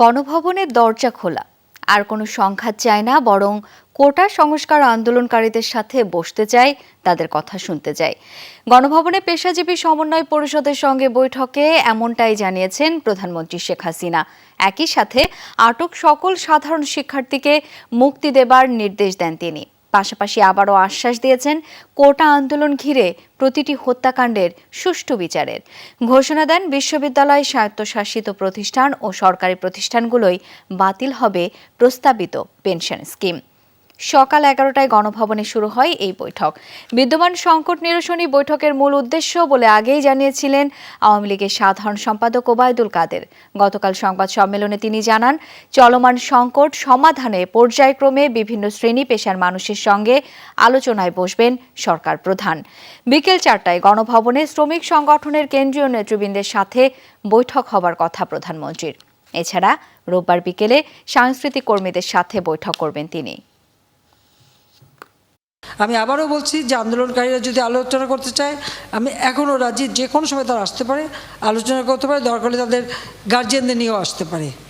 গণভবনের দরজা খোলা। আর কোনো সংখ্যা চায় না, বরং কোটা সংস্কার আন্দোলনকারীদের সাথে বসতে চায়, তাদের কথা শুনতে চায়। গণভবনে পেশাজীবী সমন্বয় পরিষদের সঙ্গে বৈঠকে এমনটাই জানিয়েছেন প্রধানমন্ত্রী শেখ হাসিনা। একই সাথে আটক সকল সাধারণ শিক্ষার্থীকে মুক্তি দেবার নির্দেশ দেন তিনি। পাশাপাশি আবারও আশ্বাস দিয়েছেন, কোটা আন্দোলন ঘিরে প্রতিটি হত্যাকাণ্ডের সুষ্ঠু বিচারের। ঘোষণা দেন, বিশ্ববিদ্যালয় স্বায়ত্তশাসিত প্রতিষ্ঠান ও সরকারি প্রতিষ্ঠানগুলোই বাতিল হবে প্রস্তাবিত পেনশন স্কিম। সকাল এগারোটায় গণভবনে শুরু হয় এই বৈঠক। বিদ্যমান সংকট নিরসনী বৈঠকের মূল উদ্দেশ্য বলে আগেই জানিয়েছিলেন আওয়ামী লীগের সাধারণ সম্পাদক ওবায়দুল কাদের। গতকাল সংবাদ সম্মেলনে তিনি জানান, চলমান সংকট সমাধানে পর্যায়ক্রমে বিভিন্ন শ্রেণি পেশার মানুষের সঙ্গে আলোচনায় বসবেন সরকার প্রধান। বিকেল চারটায় গণভবনে শ্রমিক সংগঠনের কেন্দ্রীয় নেতৃবৃন্দের সাথে বৈঠক হবার কথা প্রধানমন্ত্রীর। এছাড়া রোববার বিকেলে সাংস্কৃতিক কর্মীদের সাথে বৈঠক করবেন তিনি। আমি আবারও বলছি যে আন্দোলনকারীরা যদি আলোচনা করতে চায়, আমি এখনও রাজি যে কোনো সময় তারা আসতে পারে, আলোচনা করতে পারে, দরকার হলে তাদের গার্জিয়ানদের নিয়েও আসতে পারে।